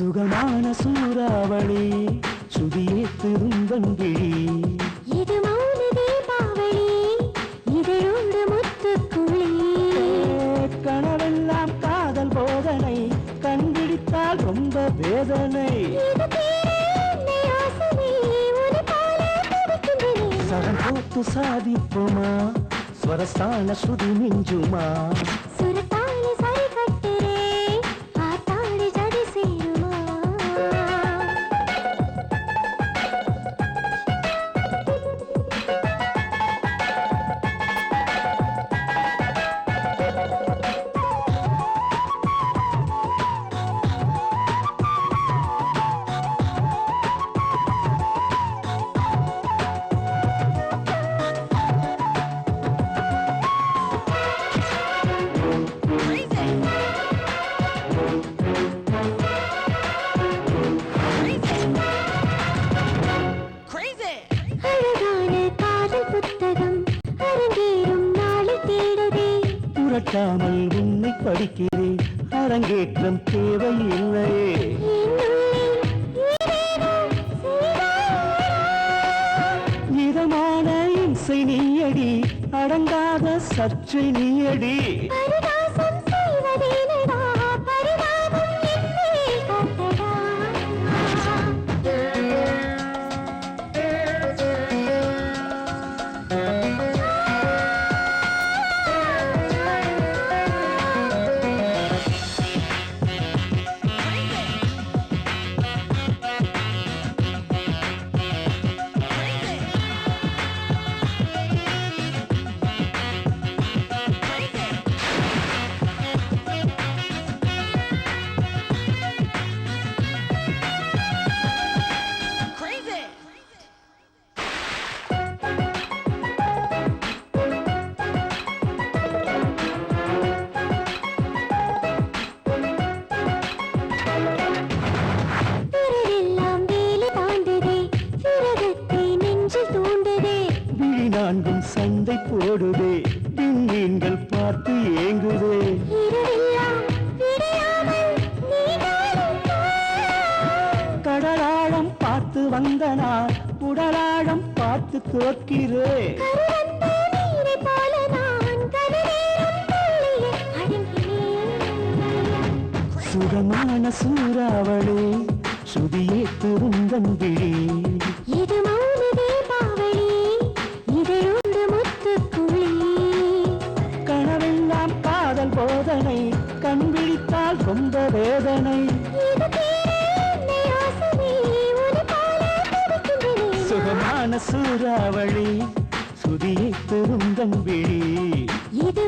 சுகமான சூறாவளி சுதியே திருந்தங்கிழி இது மௌன தீபாவளி இதழோடு முத்துக்குழி கனவெல்லாம் காதல் போதனை கண்பிடித்தால் ரொம்ப வேதனை. சரம் போட்டு சாதிப்போமா ஸ்வரஸ்தான ஸ்ருதி மிஞ்சுமா. காட்டாமல் உன்னை படிக்கிறேன். அரங்கேற்றம் தேவையில்லையே. இதமான இசை நீயடி அடங்காத சர்ச்சை நீயடி. நெஞ்சில் தூண்டுதே விழி நான்கும் சண்டை போடுதே. விண்மீன்கள் பார்த்து ஏங்குதே. கடலாழம் பார்த்து வந்த நான் உடலாழம் பார்த்து தோற்கிறே. கருவந்த நீரை போல நான் கருநேரம் துள்ளியே அடங்கினேன் சுகமான சூறாவளி சுதியே திருந்தங்கிழி இது காதல் போதனை கண் விழித்தால் ரொம்ப வேதனை. சுகமான சூறாவளி சுதியை திருந்தங்கிழி இது